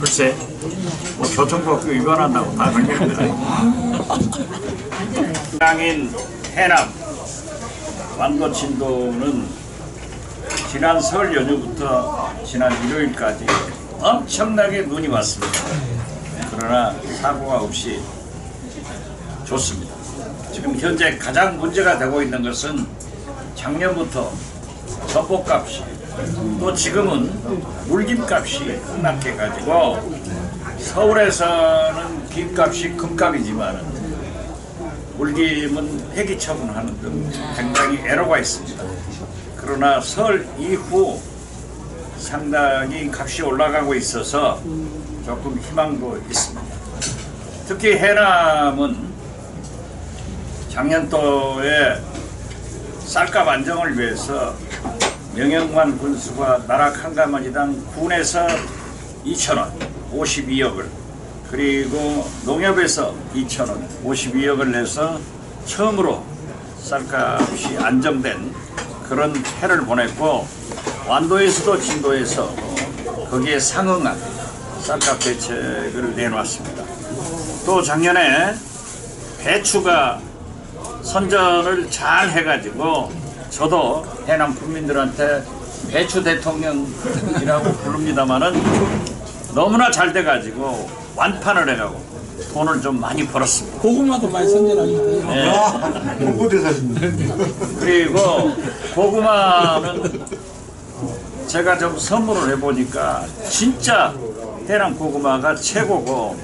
글쎄, 뭐 교통법규 위반한다고 다 걸리는 양인 해남 완도 진도는 지난 설 연휴부터 지난 일요일까지 엄청나게 눈이 왔습니다. 그러나 사고가 없이 좋습니다. 지금 현재 가장 문제가 되고 있는 것은 작년부터 전복값이 또 지금은 물김값이 급락해 가지고 서울에서는 김값이 금값이지만 물김은 폐기 처분하는 등 굉장히 애로가 있습니다. 그러나 설 이후 상당히 값이 올라가고 있어서 조금 희망도 있습니다. 특히 해남은 작년도에 쌀값 안정을 위해서 명령만 군수가 나락 한 가마니당 군에서 2천원 52억을 그리고 농협에서 2천원 52억을 내서 처음으로 쌀값이 안정된 그런 해를 보냈고 완도에서도 진도에서 거기에 상응한 쌀값 대책을 내놓았습니다. 또 작년에 배추가 선전을 잘 해가지고 저도 해남 국민들한테 배추 대통령이라고 부릅니다마는 너무나 잘 돼가지고 완판을 해가고 돈을 좀 많이 벌었습니다. 고구마도 많이 선전하니까 네. 홍보대 사십니다. 그리고 고구마는 제가 좀 선물을 해보니까 진짜 해남 고구마가 최고고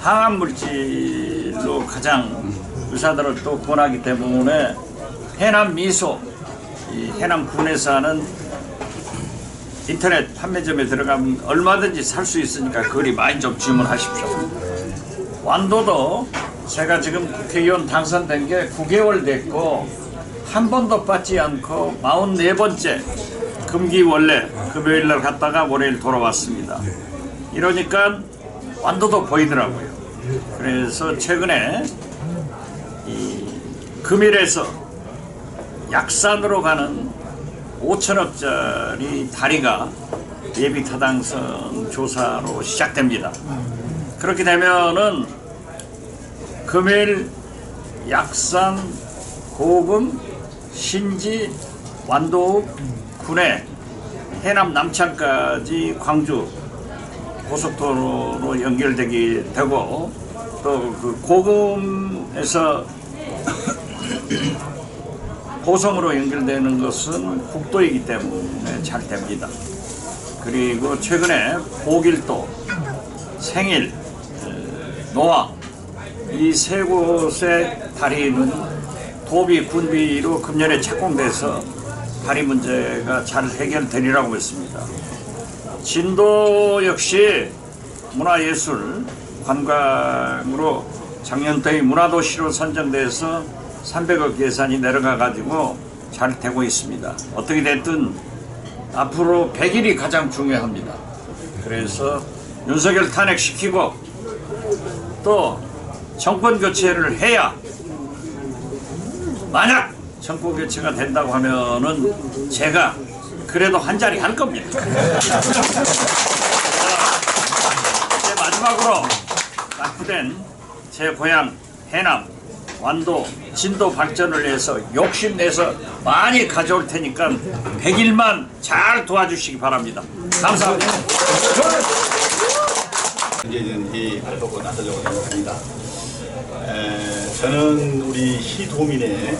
항암 물질로 가장 의사들을 또 권하기 때문에 해남 미소 이 해남 군에서 하는 인터넷 판매점에 들어가면 얼마든지 살 수 있으니까 거리 많이 좀 주문하십시오. 완도도 제가 지금 국회의원 당선된 게 9개월 됐고 한 번도 받지 않고 44번째 금기원래 금요일 날 갔다가 월요일 돌아왔습니다. 이러니까 완도도 보이더라고요. 그래서 최근에 이 금일에서 약산으로 가는 5천억짜리 다리가 예비 타당성 조사로 시작됩니다. 그렇게 되면은 금일 약산 고금 신지 완도 군에 해남 남창까지 광주 고속도로로 연결되게 되고 또 그 고금에서 고성으로 연결되는 것은 국도이기 때문에 잘 됩니다. 그리고 최근에 고길도, 생일, 어, 노화 이세 곳의 다리는 도비, 군비로 금년에 착공돼서 다리 문제가 잘 해결되리라고 믿습니다. 진도 역시 문화예술 관광으로 작년도에 문화도시로 선정돼서 300억 예산이 내려가 가지고 잘 되고 있습니다. 어떻게 됐든 앞으로 100일이 가장 중요합니다. 그래서 윤석열 탄핵시키고 또 정권 교체를 해야 만약 정권 교체가 된다고 하면은 제가 그래도 한 자리 할 겁니다. 이제 마지막으로 낙후된 제 고향 해남 완도 진도 발전을 위해서 욕심내서 많이 가져올 테니까 100일만 잘 도와주시기 바랍니다. 감사합니다. 이제는 이 발벗고 나서려고 생각합니다. 에, 저는 우리 시도민의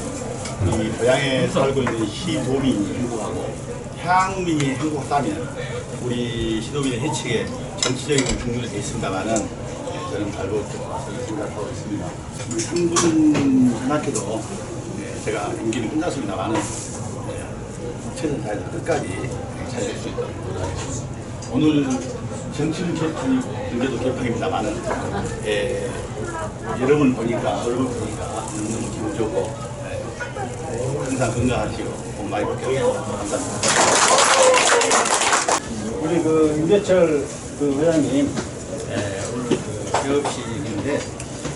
이 고향에 살고 있는 시도민이 행복하고 향민이 행복하다면 우리 시도민의 해책에 정치적인 중요가 되어 있습니다만은 저는 발벗고 나설 생각하고 있습니다. 생각해도 네, 제가 임기는 끝났습니다만은 네, 최선 다해서 끝까지 잘할 수 있도록 노력하겠습니다. 오늘 정치는 개판이 경제도 개판입니다만은 예, 여러분 보니까 얼굴 보니까 너무 기분 좋고 예, 항상 건강하시고 복 많이 받겠습니다. 감사합니다. 우리 그 윤대철 그 회장님 예,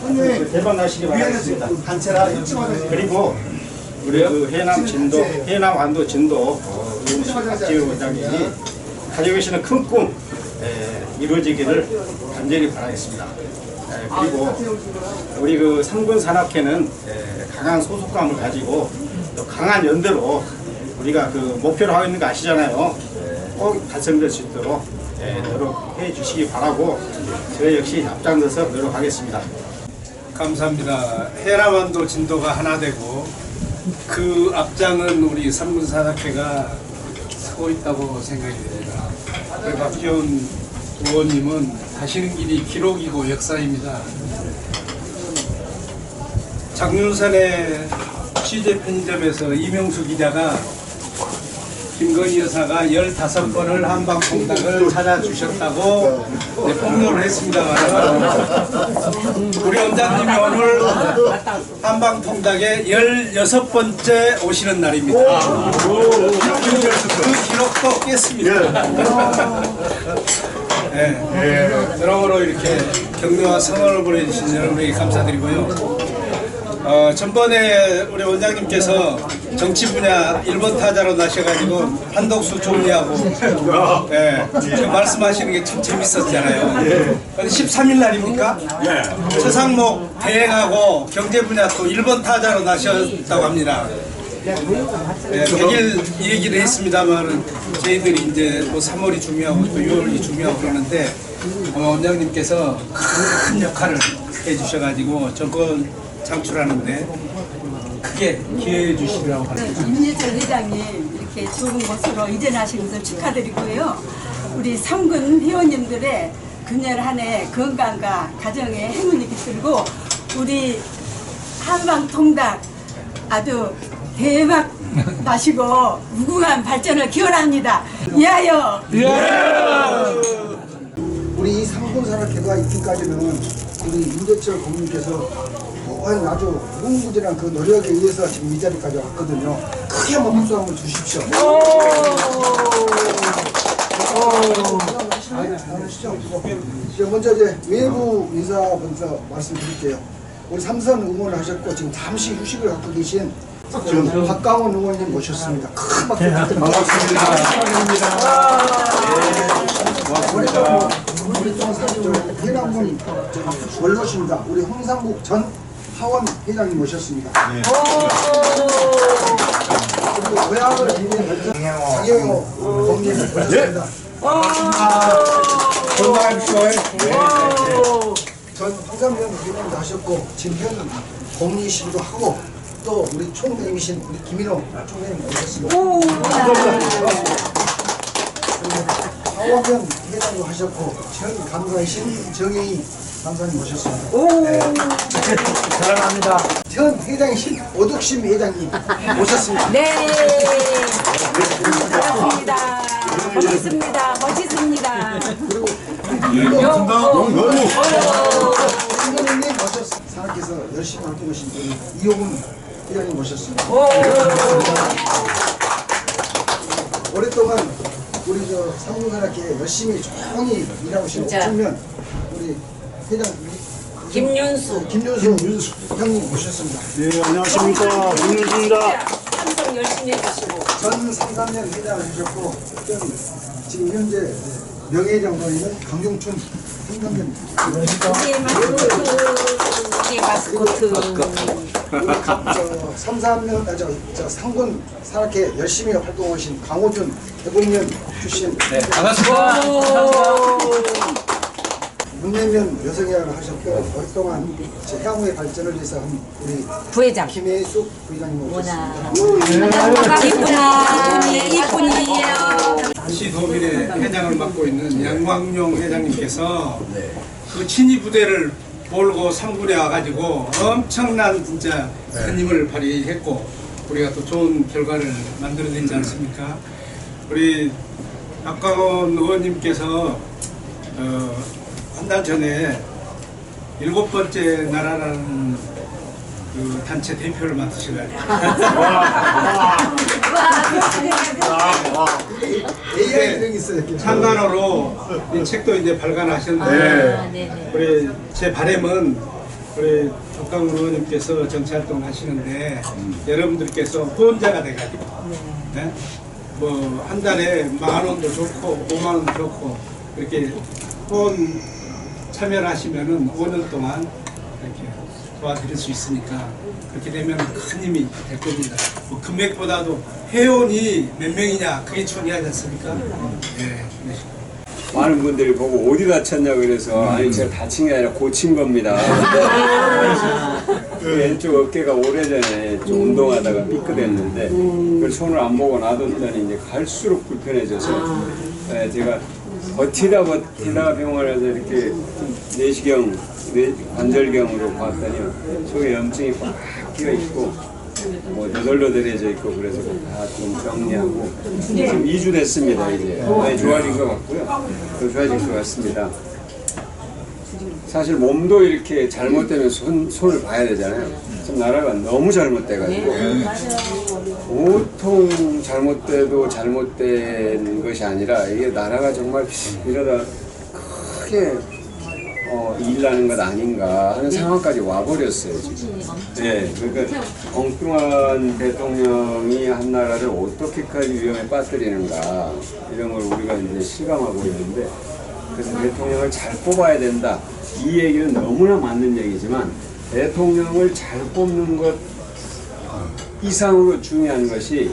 오늘 그그 대박 나시기 바라겠습니다. 단체라 일찍 와서 그리고 우리 그 해남 진도 해남 완도 진도 박지우 회장님이 가지고 계시는 큰 꿈 이루어지기를 간절히 바라겠습니다. 에, 그리고 우리 그 삼군 산악회는 에, 강한 소속감을 가지고 또 강한 연대로 우리가 그 목표로 하고 있는 거 아시잖아요. 꼭 달성될 수 있도록 에, 노력해 주시기 바라고 저 역시 앞장서서 노력하겠습니다. 감사합니다. 해남완도 진도가 하나 되고 그 앞장은 우리 삼군산악회가 서고 있다고 생각이 됩니다. 그리고 박지원 의원님은 가시는 길이 기록이고 역사입니다. 장윤선의 취재 편의점에서 이명수 기자가 김건희 여사가 15번을 한방통닭을 찾아주셨다고 네, 폭로를 했습니다만 우리 원장님이 오늘 한방통닭에 16번째 오시는 날입니다. 그 기록도 깼습니다. 네. 여러모로 이렇게 격려와 성원을 보내주신 여러분에게 감사드리고요. 어, 전번에 우리 원장님께서 정치 분야 1번 타자로 나셔가지고 한독수 정리하고 예, 그 말씀하시는 게 참 재밌었잖아요. 근데 13일 날입니까? 최상목 대행하고 경제 분야 또 1번 타자로 나셨다고 합니다. 예, 100일 얘기를 했습니다만 저희들이 이제 뭐 3월이 중요하고 또 6월이 중요하고 그러는데 아마 원장님께서 큰 역할을 해주셔가지고 정권 창출하는데 크게 기여해 주시리라고 합니다. 임예철 회장님 이렇게 좋은 곳으로 이전하신 것을 축하드리고요. 우리 삼군 회원님들의 금년 한 해 건강과 가정의 행운이 깃들고 우리 한방통닭 아주 대박 나시고 무궁한 발전을 기원합니다. 이하여 우리 이 상군산악회가 있기까지는 우리 임재철 고문께서 또한 아주 무궁무진한 그 노력에 의해서 지금 이 자리까지 왔거든요. 크게 한번 박수 한번 주십시오. 이제 먼저 이제 외부 인사 먼저 말씀드릴게요. 우리 삼선 응원을 하셨고 지금 잠시 휴식을 갖고 계신 지금 박강원 의원님 모셨습니다. 큰 박수 부탁드립니다. 또 우리 해남군 저, 원로십니다. 우리 홍상국 전 하원 회장님 모셨습니다. 그리고 고향을 비는 장영호 공님 모셨습니다. 전 황상현 의원님도 하셨고 지금 현 공리시기도 하고 또 우리 총장이신 우리 김인호 총장님 모셨습니다. 하원현 회장도 하셨고 전 감사이신 정혜희 감사님 모셨습니다. 사랑합니다. 전 회장이신 오덕심 회장님 모셨습니다. 네. 반갑습니다. 멋있습니다. 멋있습니다. 김건희님 모셨습니다. 산악회에서 열심히 활동하신 분이 이호근 회장님 모셨습니다. 오랫동안 우리 저 상무산악회 열심히 조용히 일하고 진짜. 청년 우리 회장 김윤수. 김윤수 형님 모셨습니다. 네, 안녕하십니까. 김윤수입니다. 삼성 열심히 해주시고. 전 상삼년 회장을 하셨고 전 지금 현재 명예회장으로 있는 강종춘 상삼년 이게 마스코트. 이게 마스코트. 저 삼삼년 아, 저, 저 상군 산악회 열심히 활동하신 강호준 대공연 출신 문내면 여성회장을 하셨고 오랫동안 제 향후의 발전을 위해서 한 우리 부회장. 김혜숙 부회장님 모셨습니다. 이쁜이, 이쁜이에요. 시도민의 회장을 맡고 있는 양광용 회장님께서 그 친위 부대를 몰고 삼군에 와가지고 엄청난 진짜 큰 힘을 발휘했고 우리가 또 좋은 결과를 만들어내지 않습니까? 우리 박광원 의원님께서 어, 한 달 전에 일곱 번째 나라라는 그 단체 대표를 맡으셔가지고 AI 기능이 있어요. 창간호로 이 책도 이제 발간하셨는데 우리 제 바람은 우리 박강훈 의원님께서 정치 활동을 하시는데 여러분들께서 후원자가 돼가지고 네? 뭐 한 달에 만 원도 좋고 5만 원도 좋고 이렇게 후원 참여를 하시면은 5년 동안 이렇게 도와드릴 수 있으니까 그렇게 되면 큰 힘이 될 겁니다. 뭐 금액보다도 회원이 몇 명이냐 그게 중요하지 않습니까? 예. 네. 많은 분들이 보고 어디 다쳤냐 그래서 아니 제가 다친 게 아니라 고친 겁니다. 그 왼쪽 어깨가 오래전에 좀 운동하다가 삐끗했는데 그걸 손을 안 보고 놔뒀더니 이제 갈수록 불편해져서 예, 제가 버티다 버티다 병원에서 이렇게 내시경, 내 관절경으로 봤더니 속에 염증이 꽉 끼어 있고 뭐 너덜너덜해져 있고 그래서 다 좀 정리하고 지금 2주 됐습니다 이제. 많이 좋아진 것 같고요. 더 좋아질 것 같습니다. 사실 몸도 이렇게 잘못되면 손, 손을 봐야 되잖아요. 지금 나라가 너무 잘못돼가지고. 보통 잘못돼도 잘못된 것이 아니라 이게 나라가 정말 이러다 크게 어, 일나는 것 아닌가 하는 상황까지 와버렸어요 지금. 네, 그러니까 엉뚱한 대통령이 한 나라를 어떻게까지 위험에 빠뜨리는가 이런 걸 우리가 이제 실감하고 있는데 그래서 대통령을 잘 뽑아야 된다. 이 얘기는 너무나 맞는 얘기지만 대통령을 잘 뽑는 것 이상으로 중요한 것이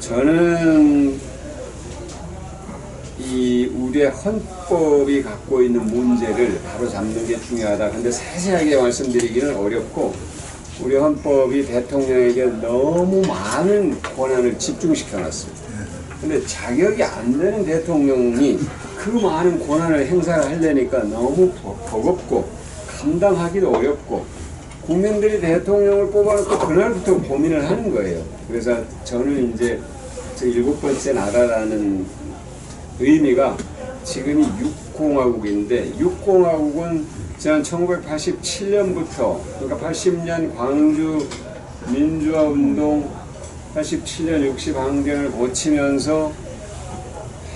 저는 이 우리의 헌법이 갖고 있는 문제를 잡는 게 중요하다. 근데 세세하게 말씀드리기는 어렵고 우리 헌법이 대통령에게 너무 많은 권한을 집중시켜 놨습니다. 근데 자격이 안 되는 대통령이 그 많은 권한을 행사를 하려니까 너무 버- 버겁고 감당하기도 어렵고 국민들이 대통령을 뽑아놓고 그날부터 고민을 하는 거예요. 그래서 저는 이제 저 일곱 번째 나라라는 의미가 지금이 6공화국 인데 6공화국은 지난 1987년부터 그러니까 80년 광주 민주화 운동 87년 60 항쟁을 거치면서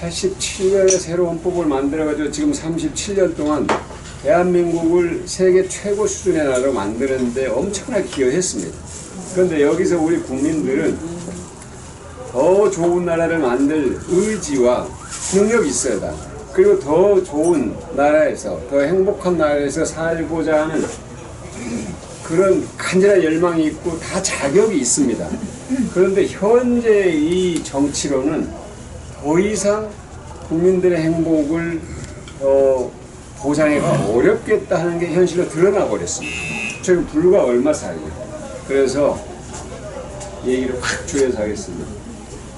87년에 새로운 헌법을 만들어가지고 지금 37년 동안 대한민국을 세계 최고 수준의 나라로 만드는데 엄청나게 기여했습니다. 그런데 여기서 우리 국민들은 더 좋은 나라를 만들 의지와 능력이 있어야 다 그리고 더 좋은 나라에서 더 행복한 나라에서 살고자 하는 그런 간절한 열망이 있고 다 자격이 있습니다. 그런데 현재 이 정치로는 더 이상 국민들의 행복을 어, 보장하기가 어렵겠다 하는 게 현실로 드러나 버렸습니다. 지금 불과 얼마 사이에. 그래서 얘기를 확 줄여서 하겠습니다.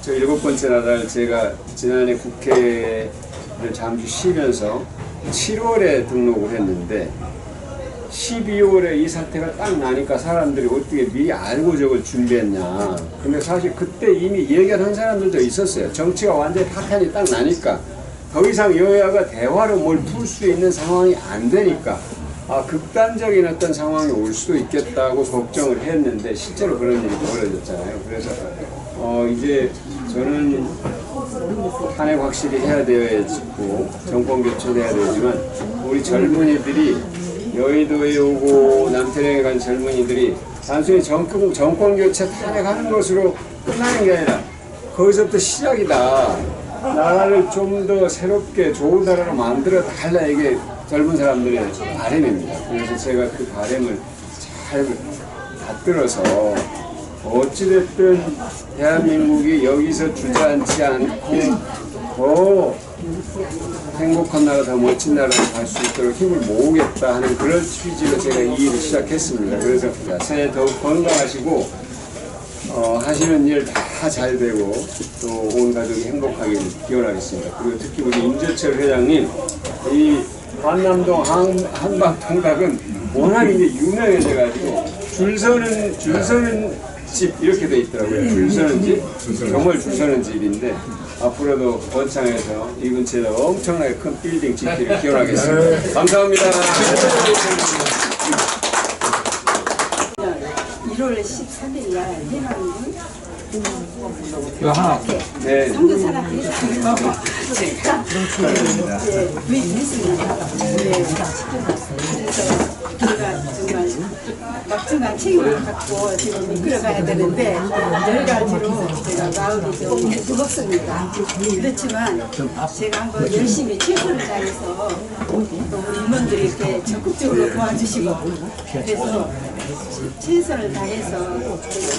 저 일곱 번째 나라를 제가 지난해 국회를 잠시 쉬면서 7월에 등록을 했는데 12월에 이 사태가 딱 나니까 사람들이 어떻게 미리 알고 저걸 준비했냐. 근데 사실 그때 이미 예견한 사람들도 있었어요. 정치가 완전히 파탄이 딱 나니까 더 이상 여야가 대화로 뭘 풀 수 있는 상황이 안 되니까 아, 극단적인 어떤 상황이 올 수도 있겠다고 걱정을 했는데 실제로 그런 일이 벌어졌잖아요. 그래서 어, 이제 저는 탄핵 확실히 해야 되고 정권 교체해야 되지만 우리 젊은이들이 여의도에 오고 남태령에 간 젊은이들이 단순히 정권, 정권 교체 탄핵하는 것으로 끝나는 게 아니라 거기서부터 시작이다. 나라를 좀 더 새롭게 좋은 나라로 만들어 달라 이게 젊은 사람들의 바람입니다. 그래서 제가 그 바람을 잘 받들어서 어찌됐든 대한민국이 여기서 주저앉지 않고 더 행복한 나라, 더 멋진 나라로 갈 수 있도록 힘을 모으겠다 하는 그런 취지로 제가 이 일을 시작했습니다. 그래서 새해 더욱 건강하시고 어, 하시는 일 다 잘 되고 또 온 가족이 행복하길 기원하겠습니다. 그리고 특히 우리 임재철 회장님 이 한남동 한, 한방통닭은 워낙 이제 유명해져가지고 줄 서는 줄 서는 집 이렇게 돼 있더라고요. 줄 서는 집 정말 줄 서는 집인데 앞으로도 원창에서 이 근처에 엄청나게 큰 빌딩 짓기를 기원하겠습니다. 감사합니다. 1월 13일 날 해방군 이거 하나. 네. 삼근 산악회에서 제가 예, 구입했습니다. 네. 그래서 제가 정말 막중한 책임을 갖고 지금 이끌어가야 되는데 여러 가지로 제가 마음이 좀 무겁습니다. 그렇지만 제가 한번 열심히 최선을 다해서 또 우리 임원들이 이렇게 적극적으로 도와주시고 그래서 최선을 다해서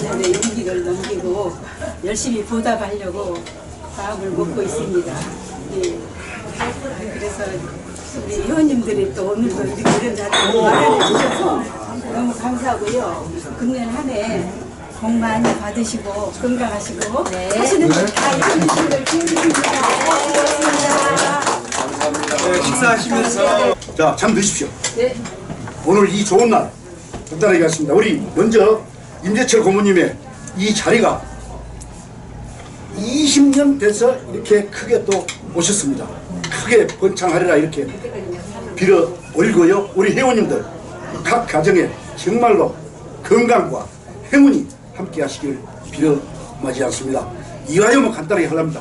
내년에 위기를 넘기고 열심히 보답하려고 마음을 먹고 있습니다. 예. 그래서 우리 회원님들이 또 오늘도 이렇게 이런 자리를 마련해 주셔서 너무 감사하고요. 금년 한 해 복 많이 받으시고 건강하시고 하시는 일다 이루시는 걸 기원드립니다. 고맙습니다. 네, 식사하시면서 자, 잠 드십시오. 오늘 이 좋은 날 간단하겠습니다. 우리 먼저 임재철 고모님의 이 자리가 20년 돼서 이렇게 크게 또 오셨습니다. 크게 번창하리라 이렇게 빌어 올리고요. 우리 회원님들 각 가정에 정말로 건강과 행운이 함께 하시길 빌어 마지 않습니다. 이화여만 간단하게 하랍니다.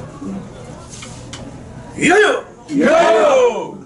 위하여! 위하여!